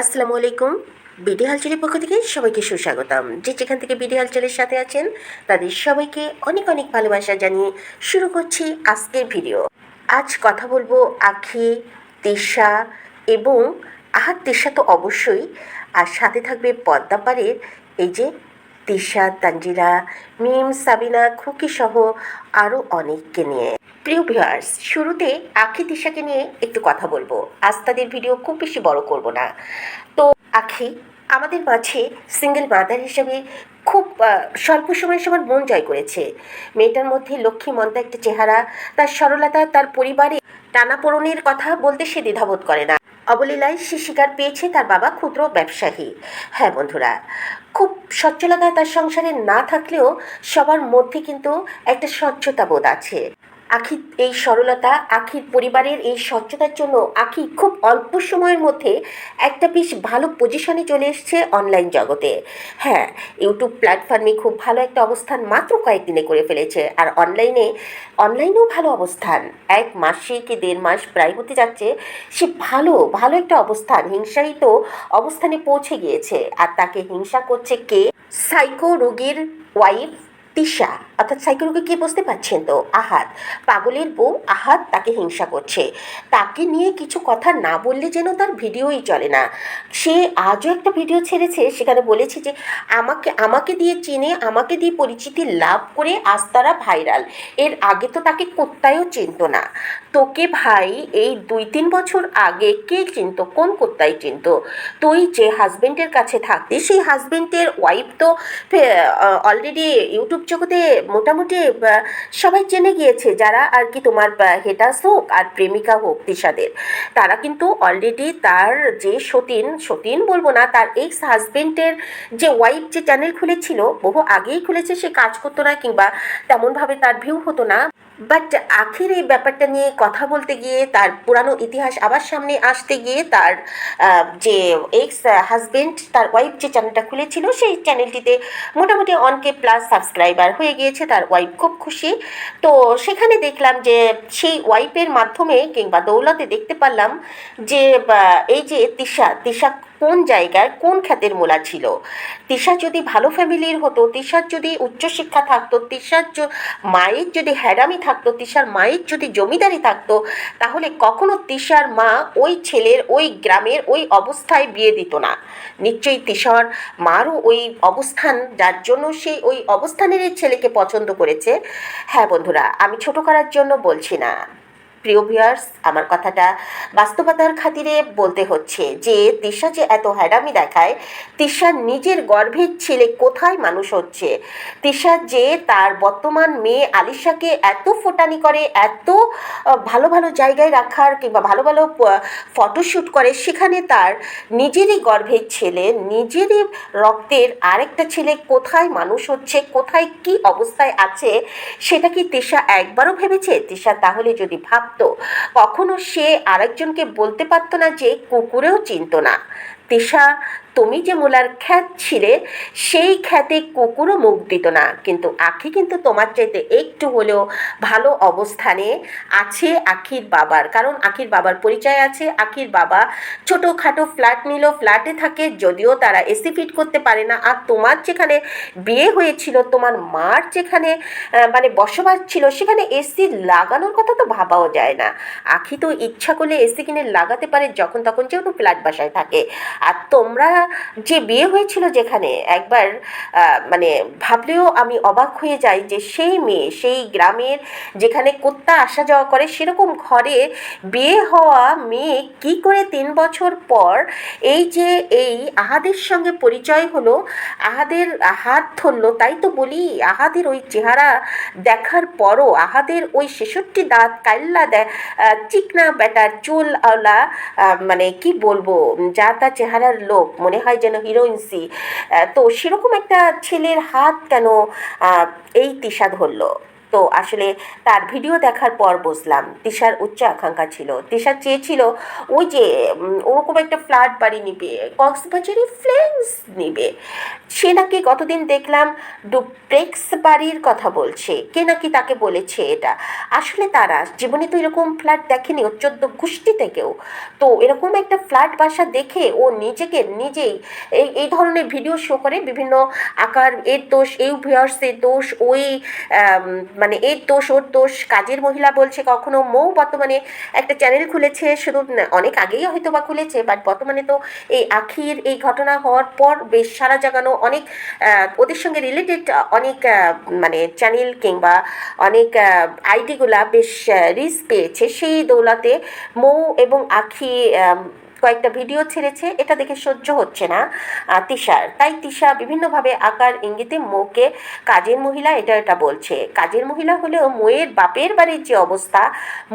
আসসালামু আলাইকুম। বিডি হালচালের পক্ষ থেকে সবাইকে সুস্বাগতম। যে যেখান থেকে বিডি হালচালের সাথে আছেন, তাদের সবাইকে অনেক অনেক ভালোবাসা জানিয়ে শুরু করছি আজকের ভিডিও। আজ কথা বলব আখি, তিশা এবং আহার, তিশা তো অবশ্যই। আর সাথে থাকবে পদ্মাপাড়ের এই যে তিশা, তানজিরা, মিম, সাবিনা, খুকি সহ আরও অনেককে নিয়ে। প্রিয় ভিউয়ার্স শুরুতে আখি তিশাকে নিয়ে একটু কথা বলব। আজ তাদের ভিডিও খুব বেশি বড় করব না। তো আখি, আমাদের মাঝে সিঙ্গেল মাদার হিসেবে খুব স্বল্প সময়ে সবার মন জয় করেছে। মেয়েটার মধ্যে লক্ষ্মী মন্তা একটা চেহারা, তার সরলতা, তার পরিবারে টানাপোড়নের কথা বলতে সে দ্বিধাবোধ করে না। অবলীলায় সে শিকার পেয়েছে তার বাবা ক্ষুদ্র ব্যবসায়ী। হ্যাঁ বন্ধুরা, খুব সচ্ছলতা তার সংসারে না থাকলেও সবার মধ্যে কিন্তু একটা স্বচ্ছতা বোধ আছে। আখির এই সরলতা, আখির পরিবারের এই স্বচ্ছতার জন্য আখি খুব অল্প সময়ের মধ্যে একটা বেশ ভালো পজিশনে চলে এসছে অনলাইন জগতে। হ্যাঁ ইউটিউব প্ল্যাটফর্মে খুব ভালো একটা অবস্থান মাত্র কয়েকদিনে করে ফেলেছে। আর অনলাইনে অনলাইনেও ভালো অবস্থান। এক মাসে কি দেড় মাস প্রায় হতে যাচ্ছে, সে ভালো ভালো একটা অবস্থান। হিংসায়িত অবস্থানে পৌঁছে গিয়েছে। আর তাকে হিংসা করছে কে? সাইকো রোগীর ওয়াইফ তিশা অর্থাৎ সাইকোলকে কে বুঝতে পারছেন তো? আহাত, পাগলের বউ আহাত তাকে হিংসা করছে। তাকে নিয়ে কিছু কথা না বললে যেন তার ভিডিওই চলে না। সে আজও একটা ভিডিও ছেড়েছে, সেখানে বলেছে যে, আমাকে আমাকে দিয়ে চিনে, আমাকে দিয়ে পরিচিতি লাভ করে আজ তারা ভাইরাল এর আগে তো তাকে কোত্তায়ও চিনতো না। তোকে ভাই, এই দুই তিন বছর আগে কে চিনতো? কোন কোত্তাই চিনতো? তুই যে হাজবেন্ডের কাছে থাকতি সেই হাজবেন্ডের ওয়াইফ তো অলরেডি ইউটিউব জগতে মোটামুটি সবাই চেনে গিয়েছে যারা আর কি তোমার হেটাস হোক আর প্রেমিকা হোক দিশাদের তারা কিন্তু অলরেডি তার যে সতীন সতীন বলব না, তার এক্স হাজবেন্ডের যে ওয়াইফ যে চ্যানেল খুলেছিল, বহু আগেই খুলেছে, সে কাজ করতো না কিংবা তেমনভাবে তার ভিউ হতো না। বাট আখের এই ব্যাপারটা নিয়ে কথা বলতে গিয়ে, তার পুরানো ইতিহাস আবার সামনে আসতে গিয়ে, তার যে এক্স হাজবেন্ড তার ওয়াইফ যে চ্যানেলটা খুলেছিল, সেই চ্যানেলটিতে মোটামুটি অনকে প্লাস সাবস্ক্রাইবার হয়ে গিয়েছে, তার ওয়াইফ খুব খুশি। তো সেখানে দেখলাম যে, সেই ওয়াইফের মাধ্যমে কিংবা দৌলতে দেখতে পারলাম যে এই যে তিশা তিশা কোন জায়গায় কোন খ্যাতের মোলা ছিল? তিশা যদি ভালো ফ্যামিলির হতো, তিশার যদি উচ্চশিক্ষা থাকতো, তিশার মায়ের যদি হ্যাডামি থাকতো, তিশার মায়ের যদি জমিদারি থাকতো, তাহলে কখনো তিশার মা ওই ছেলের, ওই গ্রামের, ওই অবস্থায় বিয়ে দিত না। নিশ্চয়ই তিশার মারও ওই অবস্থান, যার জন্য সে ওই অবস্থানের ছেলেকে পছন্দ করেছে। হ্যাঁ বন্ধুরা, আমি ছোট করার জন্য বলছি না। প্রিয় ভিউয়ার্স আমার কথাটা বাস্তবতার খাতিরে বলতে হচ্ছে যে তিশা যে এত হ্যাডামি দেখায় তিশার নিজের গর্ভের ছেলে কোথায় মানুষ হচ্ছে? তিশা যে তার বর্তমান মেয়ে আলিশাকে এত ফোটানি করে, এত ভালো ভালো জায়গায় রাখার কিংবা ভালো ভালো ফটোশ্যুট করে, সেখানে তার নিজেরই গর্ভের ছেলে, নিজেরই রক্তের আরেকটা ছেলে কোথায় মানুষ হচ্ছে, কোথায় কি অবস্থায় আছে, সেটা কি তিশা একবারও ভেবেছে? তিশা তাহলে যদি ভাবতো কখনো সে আরেকজনকে বলতে পারত না যে কুকুরেও চিনত না। তিশা তুমি যে মোলার খ্যাত ছিলে, সেই খ্যাতে কুকুরও মুখ দিত না। কিন্তু আখি কিন্তু তোমার চাইতে একটু হলেও ভালো অবস্থানে আছে আখির বাবার। কারণ আখির বাবার পরিচয় আছে, আখির বাবা ছোটোখাটো ফ্ল্যাট নিল ফ্ল্যাটে থাকে, যদিও তারা এসি ফিট করতে পারে না। আর তোমার যেখানে বিয়ে হয়েছিল, তোমার মার যেখানে মানে বসবাস ছিল, সেখানে এসি লাগানোর কথা তো ভাবাও যায় না। আখি তো ইচ্ছা করলে এসি কিনে লাগাতে পারে যখন তখন যেহেতু ফ্ল্যাট বাসায় থাকে। আর তোমরা যে বিয়ে হয়েছিল যেখানে একবার মানে ভাবলেও আমি অবাক হয়ে যাই যে সেই মেয়ে, সেই গ্রামের যেখানে কুত্তা আসা যাওয়া করে সেরকম ঘরে বিয়ে হওয়া মেয়ে কি করে তিন বছর পর এই যে এই আহাদের সঙ্গে পরিচয় হলো, আহাদের হাত ধরলো, তাই তো বলি, আহাদের ওই চেহারা দেখার পরও, আহাদের ওই ছেষট্টি দাঁত, কাল্লা চিকনা বেটার চুল আওলা মানে কি বলব, যা তা চেহারার লোক মনে হয় যেন হিরোইনসি তো সেরকম একটা ছেলের হাত কেন এই তিশা ধরলো? তো আসলে তার ভিডিও দেখার পর বুঝলাম, তিশার উচ্চ আকাঙ্ক্ষা ছিল। তিশা চেয়েছিল ওই যে ওরকম একটা ফ্ল্যাট বাড়ি নিবে, কক্সবাজারে ফ্লেন্স নিবে। সে নাকি কতদিন দেখলাম ডুপ্লেক্স বাড়ির কথা বলছে, কে নাকি তাকে বলেছে এটা। আসলে তারা জীবনে তো এরকম ফ্ল্যাট দেখেনি, ওর চোদ্দ গোষ্ঠী থেকেও। তো এরকম একটা ফ্ল্যাট বাসা দেখে ও নিজেকে নিজেই এই এই ধরনের ভিডিও শো করে বিভিন্ন আকার, এর দোষ, এই ভিউয়ার্সের দোষ, ওই মানে এর দোষ ওর দোষ কাজের মহিলা বলছে কখনো। মৌ বর্তমানে একটা চ্যানেল খুলেছে, শুধু অনেক আগেই হয়তো বা খুলেছে বাট বর্তমানে তো এই আখির এই ঘটনা হওয়ার পর বেশ সারা জাগানো অনেক ওদের সঙ্গে রিলেটেড অনেক মানে চ্যানেল কিংবা অনেক আইডিগুলা বেশ রিস পেয়েছে। সেই দৌলাতে মৌ এবং আখি কয়েকটা ভিডিও ছেড়েছে, এটা দেখে সহ্য হচ্ছে না তিশার তাই তিশা বিভিন্নভাবে আকার ইঙ্গিতে মৌকে কাজের মহিলা এটা এটা বলছে। কাজের মহিলা হলেও মোয়ের বাপের বাড়ির যে অবস্থা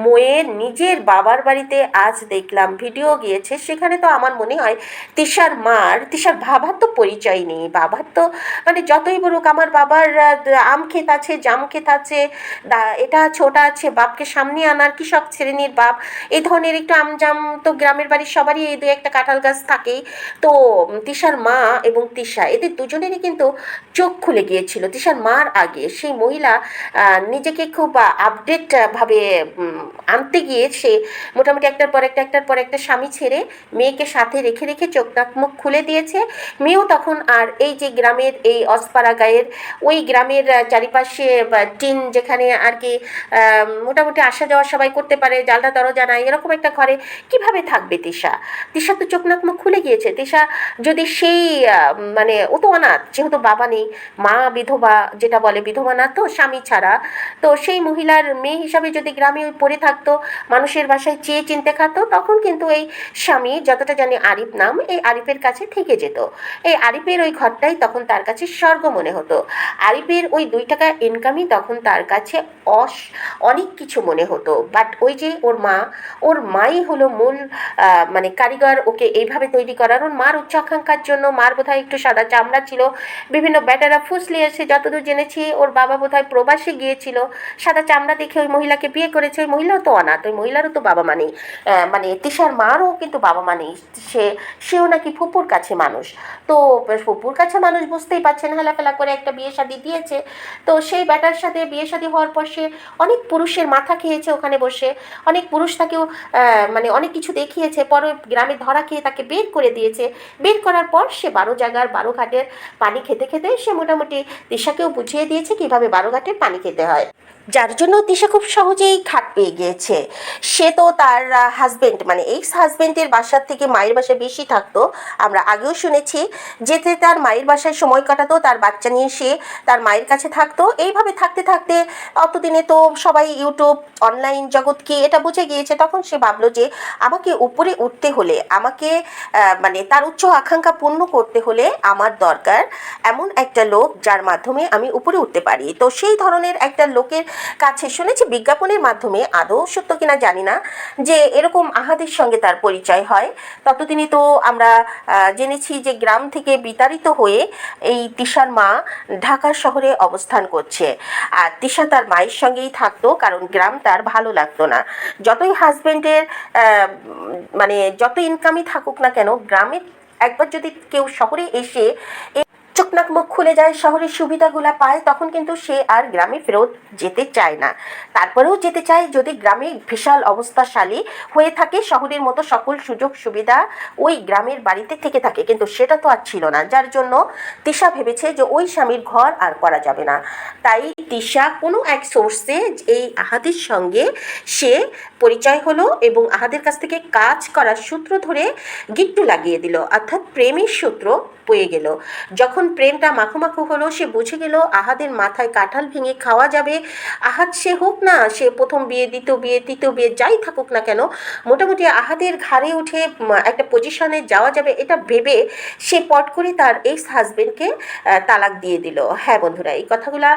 মোয়ের নিজের বাবার বাড়িতে আজ দেখলাম, ভিডিও গিয়েছে, সেখানে তো আমার মনে হয় তিশার মার, তিশার বাবার তো পরিচয় নেই। বাবার তো মানে যতই বলুক, আমার বাবার আম ক্ষেত আছে, জাম ক্ষেত আছে এটা আছে, ওটা আছে, বাপকে সামনে আনার কৃষক শ্রেণির বাপ এই ধরনের একটু আমজাম তো গ্রামের বাড়ির সবারই এই দু একটা কাঁঠাল গাছ থাকেই। তো তিশার মা এবং তিশা, এদের দুজনেরই কিন্তু চোখ খুলে গিয়েছিল। তিশার মার আগে সেই মহিলা নিজেকে খুব আপডেট ভাবে আনতে গিয়ে সে মোটামুটি একটার পর একটা, একটার পর একটা স্বামী ছেড়ে মেয়েকে সাথে রেখে রেখে চোখ মুখ খুলে দিয়েছে। মেয়েও তখন আর এই যে গ্রামের এই অসপাড়া গায়ের, ওই গ্রামের চারিপাশে টিন যেখানে আর কি মোটামুটি আসা যাওয়া সবাই করতে পারে, জালটা দরজা নাই, এরকম একটা ঘরে কীভাবে থাকবে তিশা? তিশা তো চোখ নাক মুখ খুলে গিয়েছে। তিশা যদি সেই মানে ও তো অনাথ যেহেতু বাবা নেই, মা বিধবা যেটা বলে, বিধবা না তো, স্বামী ছাড়া, তো সেই মহিলার মেয়ে হিসাবে যদি গ্রামে ওই পড়ে থাকতো, মানুষের বাসায় চেয়ে চিনতে খাতো, তখন কিন্তু এই স্বামী যতটা জানি আরিফ নাম, এই আরিফের কাছে থেকে যেত। এই আরিফের ওই ঘরটাই তখন তার কাছে স্বর্গ মনে হতো। আরিফের ওই দুই টাকা ইনকামই তখন তার কাছে অস অনেক কিছু মনে হতো। বাট ওই যে ওর মা, ওর মাই হলো মূল মানে কারিগর ওকে এইভাবে তৈরি করার মার উচ্চ আকাঙ্ক্ষার জন্য, মার বোধহয় একটু সাদা চামড়া ছিল। বিভিন্ন ব্যাটারা ফুসলি এসে যতদূর জেনেছি, ওর বাবা বোধহয় প্রবাসে গিয়েছিল। সাদা চামড়া দেখে ওই মহিলাকে বিয়ে করেছে। ওই মহিলাও তো অনাথ, ওই মহিলারও তো বাবা মানেই মানে তিশার মারও কিন্তু বাবা মানেই সে, সেও নাকি ফুপুর কাছে মানুষ। তো ফুপুর কাছে মানুষ বুঝতেই পারছেন হেলাফেলা করে একটা বিয়ে শাদি দিয়েছে। তো সেই ব্যাটার সাথে বিয়ে শাদি হওয়ার পর সে অনেক পুরুষের মাথা খেয়েছে ওখানে বসে। অনেক পুরুষ তাকেও মানে অনেক কিছু দেখিয়েছে। পরে গ্রামে ধরা খেয়ে তাকে বের করে দিয়েছে। বের করার পর সে বারো জায়গার বারো ঘাটের পানি খেতে খেতে সে মোটামুটি তিশাকেও বুঝিয়ে দিয়েছে কীভাবে বারো ঘাটের পানি খেতে হয়। যার জন্য তিশা খুব সহজেই খাট পেয়ে গিয়েছে। সে তো তার হাজবেন্ড মানে এক্স হাজবেন্ডের বাসার থেকে মায়ের বাসায় বেশি থাকতো। আমরা আগেও শুনেছি যেতে তার মায়ের বাসায় সময় কাটাতো, তার বাচ্চা নিয়ে সে তার মায়ের কাছে থাকতো। এইভাবে থাকতে থাকতে অতদিনে তো সবাই ইউটিউব অনলাইন জগৎ কি এটা বুঝে গিয়েছে। তখন সে ভাবলো যে আমাকে উপরে উঠতে হলে, আমাকে মানে তার উচ্চ আকাঙ্ক্ষা পূর্ণ করতে হলে আমার দরকার এমন একটা লোক যার মাধ্যমে আমি উপরে উঠতে পারি। তো সেই ধরনের একটা লোকের কাছে শুনেছি, বিজ্ঞাপনের মাধ্যমে, আদৌ সত্য কিনা জানি না, যে এরকম আহাদের সঙ্গে তার পরিচয় হয়। ততদিনই তো আমরা জেনেছি যে গ্রাম থেকে বিতাড়িত হয়ে এই তিশার মা ঢাকা শহরে অবস্থান করছে। আর তিশা তার মায়ের সঙ্গেই থাকতো, কারণ গ্রাম তার ভালো লাগতো না। যতই হাজবেন্ডের মানে যত ইনকামই থাকুক না কেন গ্রামে একবার যদি কেউ শহরে এসে এই চোখ নাক মুখ খুলে যায়, শহরের সুবিধাগুলো পায়, তখন কিন্তু সে আর গ্রামে ফেরত যেতে চায় না। তারপরেও যেতে চায় যদি গ্রামে বিশাল অবস্থাশালী হয়ে থাকে, শহরের মতো সকল সুযোগ সুবিধা ওই গ্রামের বাড়িতে থেকে থাকে। কিন্তু সেটা তো আর ছিল না। যার জন্য তিশা ভেবেছে যে ওই স্বামীর ঘর আর করা যাবে না। তাই তিশা কোনো এক সোর্সে এই আহাদের সঙ্গে সে পরিচয় হলো এবং আহাদের কাছ থেকে কাজ করার সূত্র ধরে গিট্টু লাগিয়ে দিল। অর্থাৎ প্রেমের সূত্র পয়ে গেল। যখন প্রেমটা মাখো হলো, সে বুঝে গেল আহাদের মাথায় কাঁঠাল ভেঙে খাওয়া যাবে। আহাদ সে হোক না, সে প্রথম বিয়ে, দ্বিতীয় বিয়ে, তৃতীয় বিয়ে, যাই থাকুক না কেন, মোটামুটি আহাদের ঘাড়ে উঠে একটা পজিশনে যাওয়া যাবে এটা ভেবে সে পট করে তার এক্স হাজবেন্ডকে তালাক দিয়ে দিল। হ্যাঁ বন্ধুরা, এই কথাগুলো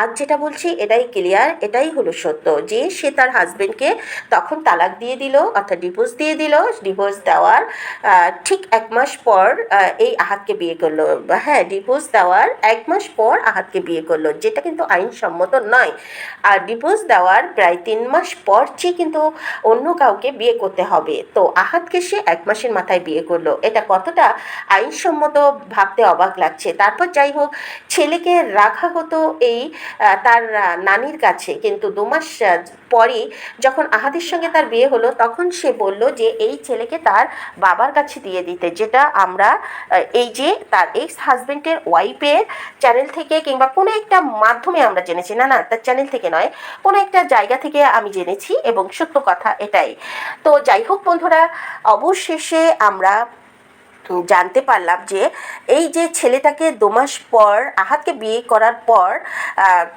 আজ যেটা বলছি এটাই ক্লিয়ার এটাই হলো সত্য যে সে তার হাজবেন্ডকে তখন তালাক দিয়ে দিল, অর্থাৎ ডিভোর্স দিয়ে দিল। ডিভোর্স দেওয়ার ঠিক এক মাস পর এই আহাতকে বিয়ে করল হ্যাঁ ডিভোর্স দেওয়ার এক মাস পর আহাতকে বিয়ে করল, যেটা কিন্তু আইনসম্মত নয়। আর ডিভোর্স দেওয়ার প্রায় তিন মাস পর চেয়ে কিন্তু অন্য কাউকে বিয়ে করতে হবে। তো আহাতকে সে এক মাসের মাথায় বিয়ে করল। এটা কতটা আইনসম্মত ভাবতে অবাক লাগছে। তারপর যাই হোক, ছেলেকে রাখা হতো এই তার নানির কাছে কিন্তু দু মাস পরই যখন আহাদের সঙ্গে তার বিয়ে হলো, তখন সে বলল যে, এই ছেলেকে তার বাবার কাছে দিয়ে দিতে। যেটা আমরা এই যে তার এক্স হাজবেন্ডের ওয়াইফের চ্যানেল থেকে কিংবা কোনো একটা মাধ্যমে আমরা জেনেছি। না না, তার চ্যানেল থেকে নয়, কোনো একটা জায়গা থেকে আমি জেনেছি এবং সত্য কথা এটাই। তো যাই হোক বন্ধুরা, অবশেষে আমরা জানতে পারলাম যে এই যে ছেলেটাকে দু মাস পর, আহাতকে বিয়ে করার পর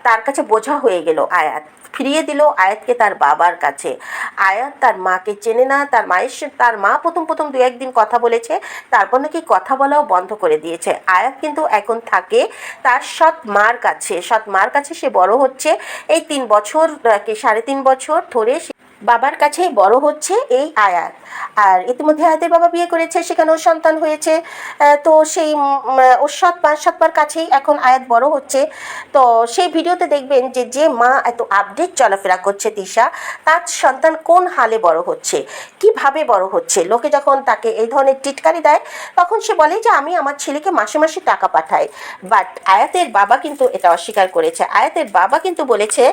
তার কাছে বোঝা হয়ে গেল আয়াত। ফিরিয়ে দিল আয়াতকে তার বাবার কাছে। আয়াত তার মাকে চেনে না, তার মায়ের তার মা প্রথম প্রথম দু একদিন কথা বলেছে, তারপর নাকি কথা বলাও বন্ধ করে দিয়েছে। আয়াত কিন্তু এখন থাকে তার সৎ মার কাছে। সৎ মার কাছে সে বড় হচ্ছে। এই তিন বছর সাড়ে তিন বছর ধরে সে বাবার কাছেই বড় হচ্ছে এই আয়াত। আর ইতিমধ্যে আয়াতের বাবা বিয়ে করেছে, সেখানেও সন্তান হয়েছে। তো সেই ওর সৎ মা সৎ মার কাছেই এখন আয়াত বড় হচ্ছে। তো সেই ভিডিওতে দেখবেন যে যে মা এত আপডেট চলাফেরা করছে তিশা, তার সন্তান কোন হালে বড় হচ্ছে? কীভাবে বড় হচ্ছে? লোকে যখন তাকে এই ধরনের টিটকারি দেয়, তখন সে বলে যে, আমি আমার ছেলেকে মাসে মাসে টাকা পাঠাই। বাট আয়াতের বাবা কিন্তু এটা অস্বীকার করেছে। আয়াতের বাবা কিন্তু বলেছে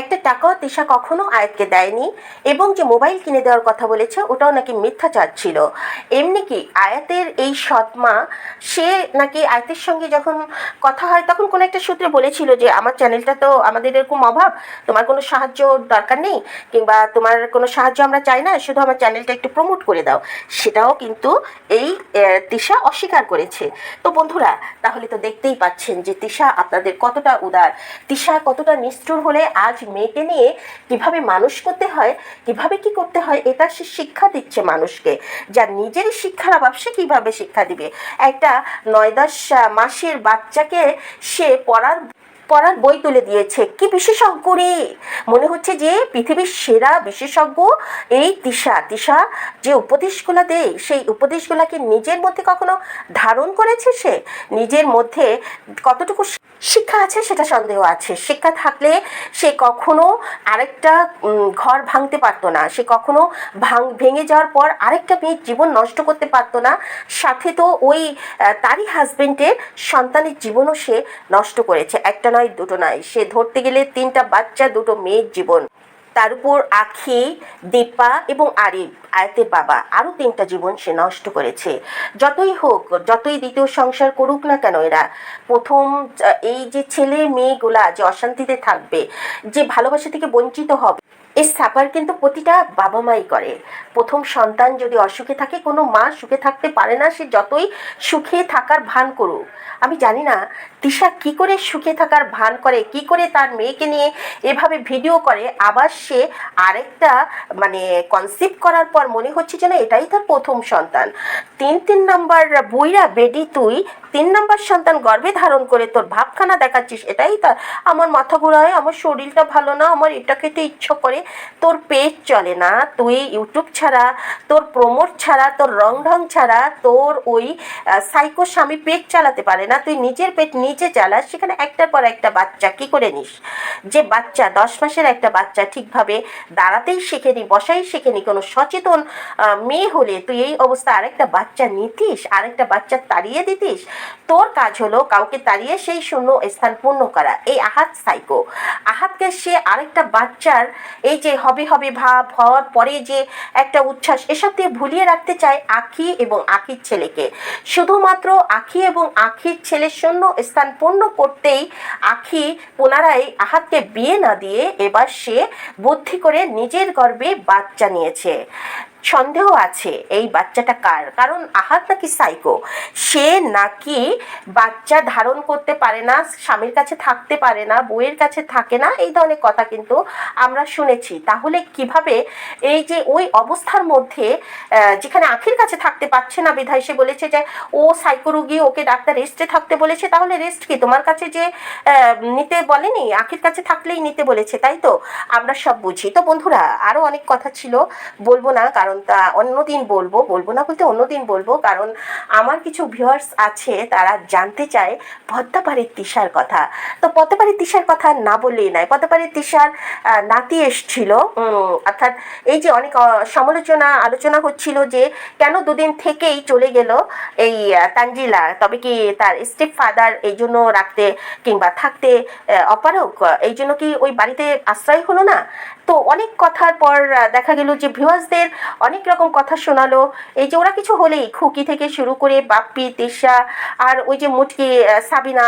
একটা টাকাও তিশা কখনো আয়াতকে দেয়নি এবং যে মোবাইল কিনে দেওয়ার কথা বলেছে, ওটাও নাকি মিথ্যাচার ছিল। এমনি কি আয়াতের এই সৎমা, সে নাকি আয়াতের সঙ্গে যখন কথা হয়, তখন কোনো একটা সূত্রে বলেছিল যে, আমার চ্যানেলটা তো আমাদের এরকম অভাব, তোমার কোনো সাহায্য দরকার নেই, কিংবা তোমার কোনো সাহায্য আমরা চাই না, শুধু আমার চ্যানেলটা একটু প্রমোট করে দাও। সেটাও কিন্তু এই তিশা অস্বীকার করেছে। তো বন্ধুরা, তাহলে তো দেখতেই পাচ্ছেন যে তিশা আপনাদের কতটা উদার। তিশা কতটা নিষ্ঠুর হলে আজ মেয়েকে নিয়ে কীভাবে মানুষ করতে হয়, কীভাবে কি করতে হয়, এটা সে শিক্ষা দিচ্ছে মানুষকে। যার নিজেরই শিক্ষার অভাব, সে কীভাবে শিক্ষা দিবে? একটা নয় দশ মাসের বাচ্চাকে সে পড়ার পড়ার বই তুলে দিয়েছে। কি বিশেষজ্ঞ রে মনে হচ্ছে যে পৃথিবীর সেরা বিশেষজ্ঞ এই তিশা। তিশা যে উপদেশগুলো দেয়, সেই উপদেশগুলোকে নিজের মধ্যে কখনো ধারণ করেছে সে? নিজের মধ্যে কতটুকু শিক্ষা আছে সেটা সন্দেহ আছে। শিক্ষা থাকলে সে কখনো আরেকটা ঘর ভাঙতে পারতো না। সে কখনো ভাঙ, ভেঙে যাওয়ার পর আরেকটা মেয়ের জীবন নষ্ট করতে পারতো না। সাথে তো ওই তারই হাজবেন্ডের সন্তানের জীবনও সে নষ্ট করেছে। একটা নয় দুটো নয় সে ধরতে গেলে তিনটা বাচ্চা, দুটো মেয়ের জীবন। তার উপর আখি, দীপা এবং আরিফ আয়তের বাবা, আরও তিনটা জীবন সে নষ্ট করেছে। যতই হোক, যতই দ্বিতীয় সংসার করুক না কেন এরা, প্রথম এই যে ছেলে মেয়েগুলা যে অশান্তিতে থাকবে, যে ভালোবাসা থেকে বঞ্চিত হবে এই সাফার কিন্তু প্রতিটা বাবা মাই করে। প্রথম সন্তান যদি অসুখে থাকে, কোনো মা সুখে থাকতে পারে না, সে যতই সুখে থাকার ভান করুক। আমি জানি না তিশা কি করে সুখে থাকার ভান করে, কি করে তার মেয়েকে নিয়ে এভাবে ভিডিও করে, আবার সে আরেকটা মানে কনসেপ্ট করার পর মনে হচ্ছে যেন এটাই তার প্রথম সন্তান। তিন তিন নাম্বার বইরা, বেডি তুই, তিন নাম্বার সন্তান গর্ভে ধারণ করে তোর ভাবখানা দেখাচ্ছিস, এটাই তার। আমার মাথা ঘোরায়, আমার শরীরটা ভালো না, আমার এটা খেতে ইচ্ছা করে, তোর পেট চলে না, তুই ইউটিউব ছাড়া, তোর প্রমোট ছাড়া, তোর রং ঢং ছাড়া, তোর ওই সাইকো স্বামী পেট চালাতে পারে না, তুই নিজের পেট নিজে চালাস, সেখানে একটার পর একটা বাচ্চা, কি করে নিস? যে বাচ্চা দশ মাসের একটা বাচ্চা ঠিকভাবে দাঁড়াতেই শেখেনি, বসাই শেখেনি, কোনো সচেতন মেয়ে হলে তুই এই অবস্থা আরেকটা বাচ্চা নিতিস, আরেকটা বাচ্চা তাড়িয়ে দিতিস? তোর কাজ হলো কাউকে তাড়িয়ে সেই শূন্য স্থান পূর্ণ করা। এই আহাত সাইকো আহাতকে সে আরেকটা বাচ্চার এই যে হবে হবে ভাব হওয়ার পরে যে একটা উচ্ছ্বাস, এসব দিয়ে ভুলিয়ে রাখতে চায় আখি এবং আখির ছেলেকে। শুধুমাত্র আখি এবং আখির ছেলের শূন্য স্থান পূর্ণ করতেই আখি পুনরায় আহাতকে বিয়ে না দিয়ে এবার সে বুদ্ধি করে নিজের গর্বে বাচ্চা নিয়েছে সন্দেহ আছে, এই বাচ্চাটা কার? কারণ আহাত নাকি সাইকো সে নাকি বাচ্চা ধারণ করতে পারে না, স্বামীর কাছে থাকতে পারে না, বউয়ের কাছে থাকে না, এই ধরনের কথা কিন্তু আমরা শুনেছি। তাহলে কীভাবে এই যে ওই অবস্থার মধ্যে যেখানে আখির কাছে থাকতে পারছে না বিধায় সে বলেছে যে, ও সাইকো রুগী, ওকে ডাক্তার রেস্টে থাকতে বলেছে, তাহলে রেস্ট কি? তোমার কাছে যে নিতে বলেনি, আখির কাছে থাকলেই নিতে বলেছে, তাই তো? আমরা সব বুঝি। তো বন্ধুরা আরও অনেক কথা ছিল, বলব না, কারণ কারণ তা অন্যদিন বলব বলব না বলতে অন্যদিন বলব কারণ আমার কিছু ভিউয়ার্স আছে তারা জানতে চায় পদ্মাপাড়ির তিশার কথা। তো পদ্মাপাড়ির তিশার কথা না বললেই নাই পদ্মাপাড়ির তিশার নাতি এসছিল অর্থাৎ এই যে অনেক সমালোচনা আলোচনা হচ্ছিল যে কেন দুদিন থেকেই চলে গেল এই আহ, তানজিলা তবে কি তার স্টেপ ফাদার এই জন্য রাখতে কিংবা থাকতে অপারক এই জন্য কি ওই বাড়িতে আশ্রয় হলো না? তো অনেক কথার পর দেখা গেল যে ভিউয়ার্সদের অনেক রকম কথা শোনালো। এই যে ওরা কিছু হলেই খুকি থেকে শুরু করে বাপ্পি, তেশা আর ওই যে মুটকি সাবিনা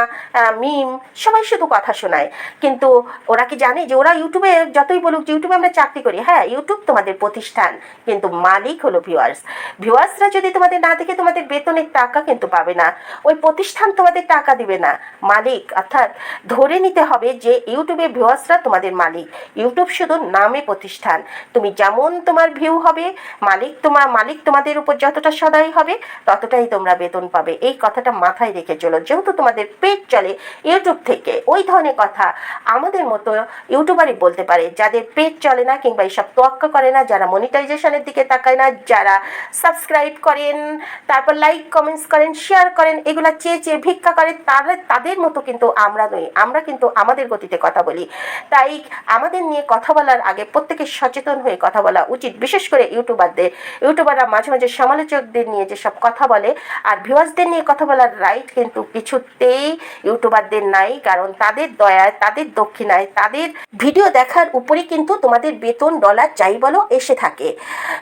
মিম, সবাই শুধু কথা শোনায়। কিন্তু ওরা কি জানে যে ওরা ইউটিউবে যতই বলুক যে ইউটিউবে আমরা চাকরি করি হ্যাঁ ইউটিউব তোমাদের প্রতিষ্ঠান, কিন্তু মালিক হলো ভিউয়ার্স। ভিউয়ার্সরা যদি তোমাদের না দেখে তোমাদের বেতনের টাকা কিন্তু পাবে না। ওই প্রতিষ্ঠান তোমাদের টাকা দিবে না। মালিক, অর্থাৎ ধরে নিতে হবে যে ইউটিউবে ভিউয়ার্সরা তোমাদের মালিক। ইউটিউব শুধু নামে প্রতিষ্ঠান। তুমি যেমন তোমার ভিউ হবে, মালিক তোমার, মালিক তোমাদের উপর যতটা সদয় হবে, ততটাই তোমরা বেতন পাবে। এই কথাটা মাথায় রেখে চলো। যেহেতু তোমাদের পেট চলে ইউটিউব থেকে, ওই ধরনের কথা আমাদের মতো ইউটিউবারই বলতে পারে, যাদের পেট চলে না কিংবা এইসব তোয়াক্কা করে না, যারা মনিটাইজেশনের দিকে তাকায় না, যারা সাবস্ক্রাইব করেন, তারপর লাইক কমেন্টস করেন শেয়ার করেন, এগুলো চেয়ে চেয়ে ভিক্ষা করে, তারা, তাদের মতো কিন্তু আমরা নই। আমরা কিন্তু আমাদের গতিতে কথা বলি। তাই আমাদের নিয়ে কথা বলার আগে প্রত্যেকে সচেতন হয়ে কথা বলা উচিত। বিশেষ করে ইউটিউবারদের। ইউটিউবাররা মাঝে মাঝে সমালোচকদের নিয়ে যেসব কথা বলে, আর ভিউয়ার্সদের নিয়ে কথা বলার রাইট কিন্তু কিছুতেই ইউটিউবারদের নাই, কারণ তাদের দয়ায়, তাদের দক্ষিণায়, তাদের ভিডিও দেখার উপরই কিন্তু তোমাদের বেতন ডলার যাই বলো এসে থাকে।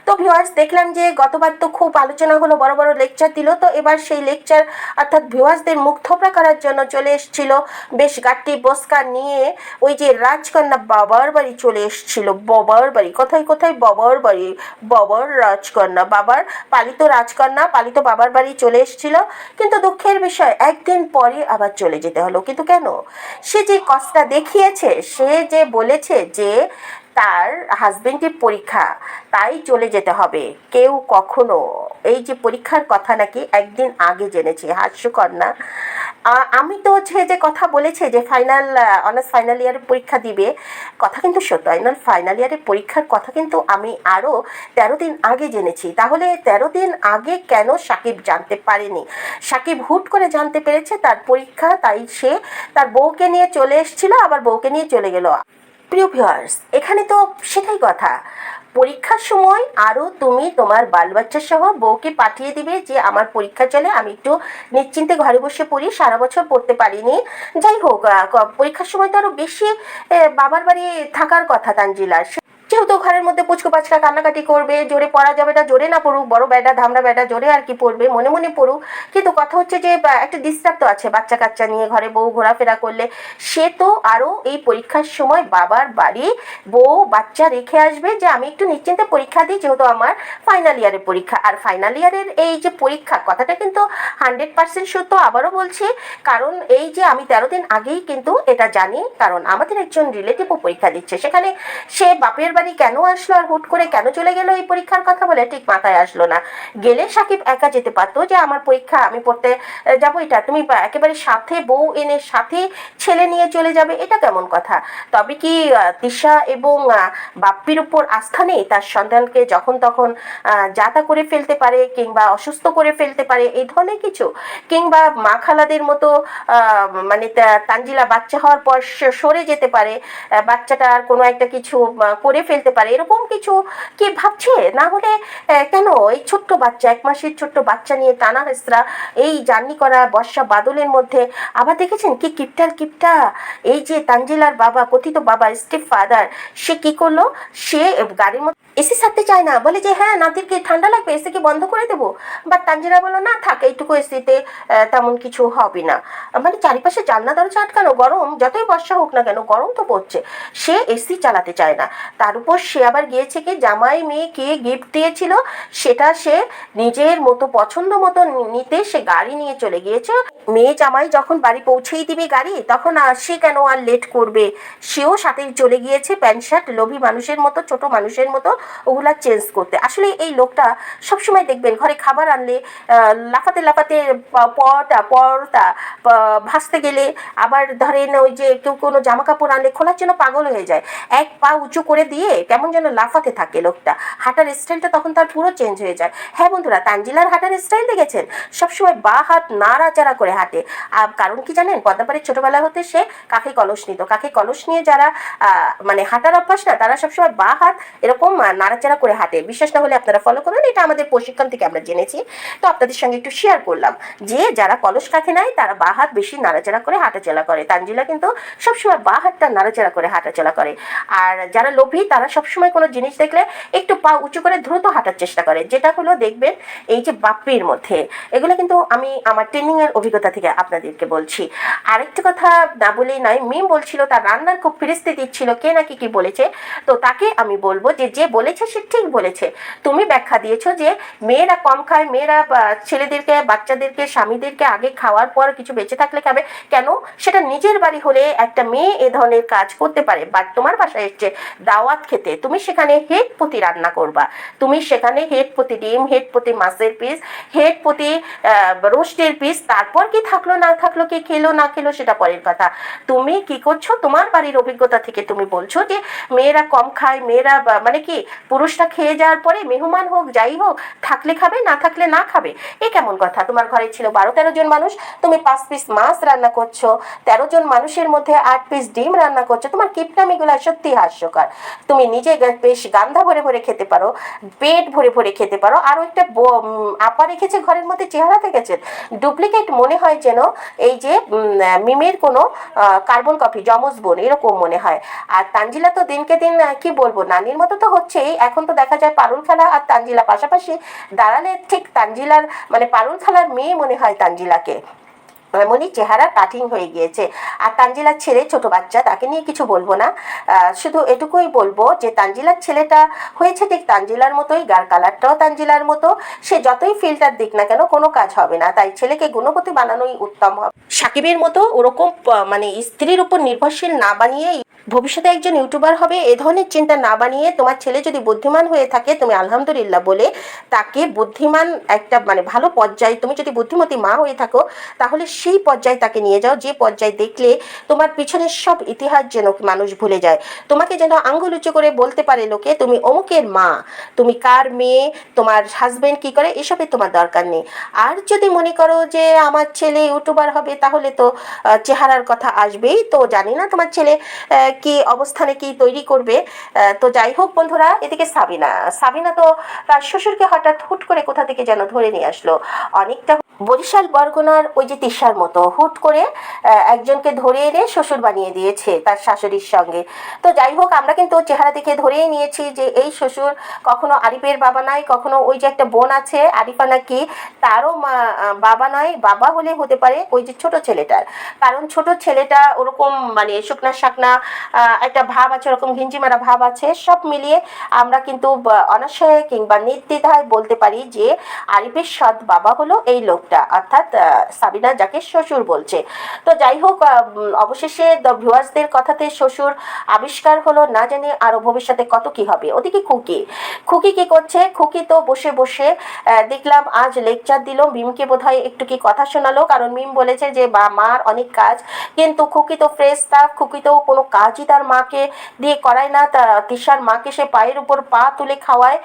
তো ভিউয়ার্স, দেখলাম যে গতবার তো খুব আলোচনা হলো, বড় বড় লেকচার দিল, তো এবার সেই লেকচার অর্থাৎ ভিউয়ার্সদের মুখ থোপড়া করার জন্য চলে এসেছিল। বেশ গাট্টি বস্কা নিয়ে ওই যে রাজকন্যা বাবার বাড়ি চলে এসেছিল। বাবার বাড়ি। কোথায় কোথায়? বাবার বাড়ি। বাবার রাজকন্যা। বাবার পালিত রাজকন্যা, পালিত বাবার বাড়ি চলে এসেছিল। কিন্তু দুঃখের বিষয়, একদিন পরে আবার চলে যেতে হলো। কিন্তু কেন? সে যে কষ্টটা দেখিয়েছে, সে যে বলেছে যে তার হাজবেন্ডের পরীক্ষা, তাই চলে যেতে হবে। কেউ কখনো এই যে পরীক্ষার কথা নাকি একদিন আগে জেনেছি, হাস্যকর না? আমি তো হচ্ছে যে কথা বলেছে যে ফাইনাল অনার্স ফাইনাল ইয়ারের পরীক্ষা দিবে, কথা কিন্তু সত্য। ফাইনাল ফাইনাল ইয়ারের পরীক্ষার কথা কিন্তু আমি আরও তেরো দিন আগে জেনেছি। তাহলে তেরো দিন আগে কেন সাকিব জানতে পারেনি? সাকিব হুট করে জানতে পেরেছে তার পরীক্ষা, তাই সে তার বউকে নিয়ে চলে এসেছিল, আবার বউকে নিয়ে চলে গেল। প্রিয় ভিউয়ার্স এখানে তো সেটাই কথা। পরীক্ষার সময় আরও তুমি তোমার বাল বাচ্চা সহ বউকে পাঠিয়ে দিবে যে আমার পরীক্ষা চলে আমি একটু নিশ্চিন্তে ঘরে বসে পড়ি, সারা বছর পড়তে পারিনি। যাই হোক পরীক্ষার সময় তো আরও বেশি বাবার বাড়ি থাকার কথা তানজিলার যেহেতু ঘরের মধ্যে পুচকু পাচকা কান্নাকাটি করবে, জোরে পড়া যাবে না, জোরে না পড়ুক, বড় বেটা ধামড়া বেটা জোরে আর কি পড়বে, মনে মনে পড়ুক। কিন্তু কথা হচ্ছে যে একটা ডিস্টার্ব তো আছে বাচ্চা কাচ্চা নিয়ে, ঘরে বউ ঘোরাফেরা করলে। সে তো আরও এই পরীক্ষার সময় বাবার বাড়ি বউ বাচ্চা রেখে আসবে যে, আমি একটু নিশ্চিন্তে পরীক্ষা দিই, যেহেতু আমার ফাইনাল ইয়ারের পরীক্ষা। আর ফাইনাল ইয়ারের এই যে পরীক্ষা, কথাটা কিন্তু হান্ড্রেড পার্সেন্ট সত্য। আবারও বলছি, কারণ এই যে আমি তেরো দিন আগেই কিন্তু এটা জানি, কারণ আমাদের একজন রিলেটিভও পরীক্ষা দিচ্ছে। সেখানে সে বাপের বাড়ি কেন আসলো আর হুট করে কেন চলে গেল এই পরীক্ষার কথা বলে ঠিক মাথায় আসলো না। গেলে সাকিব একা যেতে পারতো যে আমার পরীক্ষা আমি পড়তে যাব এটা। তুমি একেবারে সাথে বউ এনে সাথে ছেলে নিয়ে চলে যাবে এটা কেমন কথা? তবে কি তিশা এবং বাপ্পির উপর আস্থা নেই? তার সন্তানকে যখন তখন যাতা করে ফেলতে পারে কিংবা অসুস্থ করে ফেলতে পারে, এই ধরনের কিছু? কিংবা মা খালাদের মতো মানে তানজিলা বাচ্চা হওয়ার পর সরে যেতে পারে বাচ্চাটা আর কোনো একটা কিছু করে ফেলতে পারে। এরকম কিছু কি ভাবছে? না হলে কেন? এই ছোট্ট বাচ্চা, এক মাসের ছোট্ট বাচ্চা নিয়ে টানা হেসরা এই জার্নি করা, বর্ষা বাদলের মধ্যে। আবার দেখেছেন কি কিপটার কিপটা? এই যে তাঞ্জিলার বাবা, কথিত বাবা, স্টেপ ফাদার, সে কি করল? সে গাড়ির মধ্যে এসি ছাড়তে চায় না। বলে যে হ্যাঁ নাতির কি ঠান্ডা লাগবে, এসি কি বন্ধ করে দেবো? বাট তানজিলা বলো না, থাক, এইটুকু এসিতে তেমন কিছু হবে না। মানে চারিপাশে জানলা, দরজা আটকানো, গরম, যতই বর্ষা হোক না কেন, গরম তো পড়ছে। সে এসি চালাতে চায় না। তার উপর সে আবার গিয়েছে কি, জামাই মেয়ে কে গিফট দিয়েছিল, সেটা সে নিজের মতো, পছন্দ মতো নিতে সে গাড়ি নিয়ে চলে গিয়েছে। মেয়ে জামাই যখন বাড়ি পৌঁছেই দিবে গাড়ি, তখন আর সে কেন আর লেট করবে? সেও সাথে চলে গিয়েছে প্যান্ট শার্ট, লোভী মানুষের মতো, ছোট মানুষের মতো, ওগুলা চেঞ্জ করতে। আসলে এই লোকটা সবসময় দেখবেন, ঘরে খাবার আনলে লাফাতে লাফাতে পরটা পরটা ভাসতে গেলে আবার ধরেন ওই যে কেউ কোনো জামা কাপড় আনলে খোলার জন্য পাগল হয়ে যায়। এক পা উঁচু করে দিয়ে কেমন যেন লাফাতে থাকে লোকটা। হাঁটার স্টাইলটা তখন তার পুরো চেঞ্জ হয়ে যায়। হ্যাঁ বন্ধুরা, তানজিলার হাঁটার স্টাইল দেখেছেন? সবসময় বা হাত নাড়াচাড়া করে আর কারণ কি জানেন? পদ্মাপাড়ির ছোটবেলা হতে সে কাকে কলস নিত? কাকে কলস নিয়ে যারা মানে হাঁটার অভ্যাস না, তারা সবসময় বা হাত এরকম নাড়াচাড়া করে হাঁটে। বিশ্বাস না হলে আপনারা ফলো করুন এটা আমাদের প্রশিক্ষণ থেকে আমরা জেনেছি। তো আপনাদের সঙ্গে একটু শেয়ার করলাম যে, যারা কলস কাকে নেয় তারা বা হাত বেশি নাড়াচাড়া করে হাঁটাচলা করে। তানজিলা কিন্তু সবসময় বা হাতটা নাড়াচাড়া করে হাঁটাচলা করে। আর যারা লোভী, তারা সবসময় কোনো জিনিস দেখলে একটু পা উঁচু করে দ্রুত হাঁটার চেষ্টা করে। যেটা হলো, দেখবেন, এই যে বাপ্পির মধ্যে, এগুলো কিন্তু আমি আমার ট্রেনিং এর অভিজ্ঞতা থেকে আপনাদেরকে বলছি। আরেকটা কথা না বলেই নয়, মিম বলছিল তার রান্নার খুব ফিরিস্তি দিচ্ছিল, কে নাকি কি বলেছে। তো তাকে আমি বলব যে যে বলেছে সে ঠিক বলেছে। তুমি ব্যাখ্যা দিয়েছ যে, মেয়েরা কম খায়, মেয়েরা ছেলেদেরকে, বাচ্চাদেরকে, স্বামীদেরকে আগে খাওয়ার পর কিছু বেঁচে থাকলে খাবে। কেন? সেটা নিজের বাড়ি হলে একটা মেয়ে এ ধরনের কাজ করতে পারে বাট তোমার বাসায় এসছে দাওয়াত খেতে। তুমি সেখানে হেড প্রতি রান্না করবা। তুমি সেখানে হেড প্রতি ডিম, হেড প্রতি মাছের পিস হেড প্রতি রোস্টের পিস তারপর কি থাকল, না থাকল, কি খেলো, না খেলো, সেটা পরের কথা। তুমি কি করছ? তোমার বাড়ির অভিজ্ঞতা থেকে তুমি বলছো যে, মেয়েরা কম খায়, মেয়েরা মানে কি, পুরুষরা খেয়ে যাওয়ার পরে মেহমান হোক, যাই হোক, থাকলে খাবে, না থাকলে না খাবে, এ কেমন কথা? তোমার ঘরে ছিল বারো, তেরো জন মানুষ, তুমি পাঁচ পিস মাছ রান্না করছ, তেরো জন মানুষের মধ্যে আট পিস ডিম রান্না করছ, তোমার কিপটামিগুলো সত্যি হাস্যকর। তুমি নিজে বেশ গান্ধা ভরে ভরে খেতে পারো, পেট ভরে ভরে খেতে পারো, আরও একটা আপা রেখেছে, ঘরের মধ্যে চেহারা দেখেছেন ডুপ্লিকেট মনে হয় যেন এই যে মিমের কোনো কার্বন কপি যমজ বোন, এরকম মনে হয়। আর তানজিলা তো দিনকে দিন কি বলব, নানির মতো তো হচ্ছেই। এখন তো দেখা যায় পারুল খেলা আর তানজিলা পাশাপাশি দাঁড়ালে ঠিক তানজিলার মানে পারুল খেলার মেয়ে মনে হয় তানজিলাকে। এমনই চেহারা কাঠিং হয়ে গিয়েছে। আর তানজিলার ছেলে ছোট বাচ্চা, তাকে নিয়ে কিছু বলব না। শুধু এটুকুই বলব যে তানজিলার ছেলেটা হয়েছে ঠিক তানজিলার মতোই গার কালারটাও তানজিলার মতো। সে যতই ফিল্টার দিক না কেন কোনো কাজ হবে না, তাই ছেলেকে গুণপতি বানানোই উত্তম হবে। সাকিবের মতো ওরকম মানে স্ত্রীর উপর নির্ভরশীল না বানিয়ে ভবিষ্যতে একজন ইউটিউবার হবে, এ ধরনের চিন্তা না বানিয়ে তোমার ছেলে যদি বুদ্ধিমান হয়ে থাকে, তুমি আলহামদুলিল্লাহ বলে তাকে বুদ্ধিমান একটা মানে ভালো পর্যায়ে, তুমি যদি বুদ্ধিমতী মা হয়ে থাকো, তাহলে সেই পর্যায়ে তাকে নিয়ে যাও, যে পর্যায়ে দেখলে তোমার পিছনের সব ইতিহাস যেন মানুষ ভুলে যায়। তোমাকে যেন আঙ্গুল উঁচু করে বলতে পারে লোকে, তুমি অমুকের মা, তুমি কার মেয়ে, তোমার হাজবেন্ড কি করে, এসবের তোমার দরকার নেই। আর যদি মনে করো যে আমার ছেলে ইউটিউবার হবে, তাহলে তো চেহারার কথা আসবেই, তো জানি না তোমার ছেলে কি অবস্থানে কি তৈরি করবে? তো যাই হোক বন্ধুরা, এদিকে সাবিনা। সাবিনা তো তার শ্বশুরকে হঠাৎ হুট করে কোথা থেকে যেন ধরে নিয়ে আসলো। অনেকটা বরিশাল বরগুনার ওই যে তিসার মতো হুট করে একজনকে ধরে এনে শ্বশুর বানিয়ে দিয়েছে তার শাশুড়ির সঙ্গে। তো যাই হোক, আমরা কিন্তু চেহারা দেখে ধরেই নিয়েছি যে এই শ্বশুর কখনো আরিফের বাবা নয়, কখনো ওই যে একটা বোন আছে, আরিফা নাকি তারও বাবা নয়, বাবা হলে হতে পারে ওই যে ছোট ছেলেটার। কারণ ছোট ছেলেটা ওরকম মানে শুকনা শাকনা একটা ভাব আছে, ওরকম ঘিঞ্জি মারা ভাব আছে, সব মিলিয়ে আমরা কিন্তু অনাশয়ে কিংবা নির্দ্বিধায় বলতে পারি যে আরিফের সৎ বাবা হলো এই লোকটা অর্থাৎ সাবিনা যাকে শ্বশুর বলছে। তো যাই হোক অবশেষে ভিউয়ার্সদের কথাতে শ্বশুর আবিষ্কার হলো, না জানি আরও ভবিষ্যতে কত কি হবে। ওদিকে খুকি। খুকি কি করছে? খুকি তো বসে বসে দেখলাম আজ লেকচার দিল। মিমকে বোধহয় একটু কি কথা শোনালো, কারণ মিম বলেছে যে, বা, মার অনেক কাজ। কিন্তু খুকি তো ফ্রেশ তাপ খুকি তো কোনো কাজই তার মাকে দিয়ে করায় না। তা, তিশার মাকে সে পায়ের উপর পা তুলে খাওয়ায়।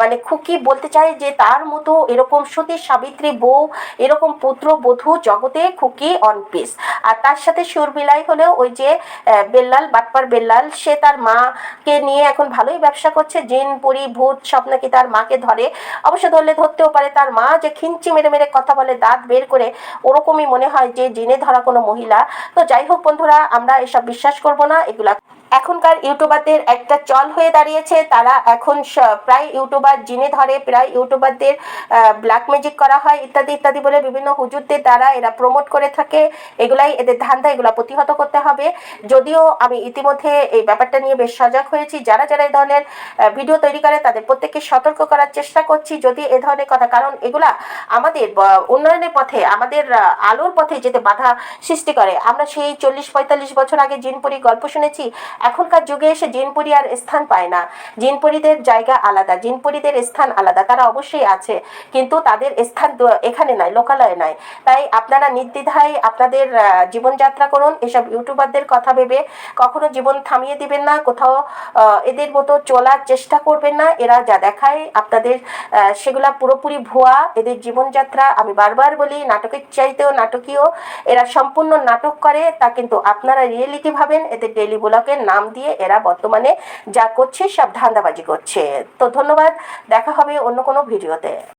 মানে খুকি বলতে চায় যে, তার মতো এরকম সতী সাবিত্রী বউ এরকম পুত্র, বধূ জগতে খুকি অন পিস আর তার সাথে সুর মিলাই হলেও ওই যে বেল্লাল, বাটপার বেল্লাল, সে তার মাকে নিয়ে এখন ভালোই ব্যবসা করছে। জিন পরি ভূত সব নাকি তার মাকে ধরে। অবশ্য ধরলে ধরতেও পারে তার মা যে খিঞ্চি মেরে মেরে কথা বলে, দাঁত বের করে ওরকমই মনে হয় যে জিনে ধরা কোনো মহিলা। তো যাই হোক বন্ধুরা, আমরা এসব বিশ্বাস করব না, এগুলা এখনকার ইউটিউবারদের একটা চল হয়ে দাঁড়িয়েছে। তারা এখন প্রায় ইউটিউবার জিনে ধরে, প্রায় ইউটিউবারদের ব্ল্যাক ম্যাজিক করা হয়, ইত্যাদি ইত্যাদি বলে বিভিন্ন হুজুরদের দ্বারা এরা প্রমোট করে থাকে। এগুলাই এদের ধান্দা, এগুলা প্রতিহত করতে হবে। যদিও আমি ইতিমধ্যে এই ব্যাপারটা নিয়ে বেশ সজাগ হয়েছি। যারা যারা এই ধরনের ভিডিও তৈরি করে, তাদের প্রত্যেককে সতর্ক করার চেষ্টা করছি। যদি এ ধরনের কথা, কারণ এগুলা আমাদের উন্নয়নের পথে, আমাদের আলোর পথে যেতে বাধা সৃষ্টি করে। আমরা সেই চল্লিশ, পঁয়তাল্লিশ বছর আগে জিনপুরি গল্প শুনেছি এখনকার যুগে এসে জিনপুরি আর স্থান পায় না। জিনপুরীদের জায়গা আলাদা, জিনপুরীদের স্থান আলাদা। তারা অবশ্যই আছে, কিন্তু তাদের স্থান এখানে নাই, লোকালয়ে নাই। তাই আপনারা নির্দ্বিধায় আপনাদের জীবনযাত্রা করুন, এসব ইউটিউবারদের কথা ভেবে কখনো জীবন থামিয়ে দিবেন না, কোথাও এদের মতো চলার চেষ্টা করবেন না। এরা যা দেখায়, আপনাদের সেগুলা পুরোপুরি ভুয়া। এদের জীবনযাত্রা, আমি বারবার বলি, নাটকের চাইতেও নাটকীয়। এরা সম্পূর্ণ নাটক করে, তা কিন্তু আপনারা রিয়েলিটি ভাবেন, এদের ডেলি ব্লগের নাম দিয়ে এরা বর্তমানে যা করছে সব ধান্দাবাজি করছে। তো ধন্যবাদ, দেখা হবে অন্য কোনো ভিডিওতে।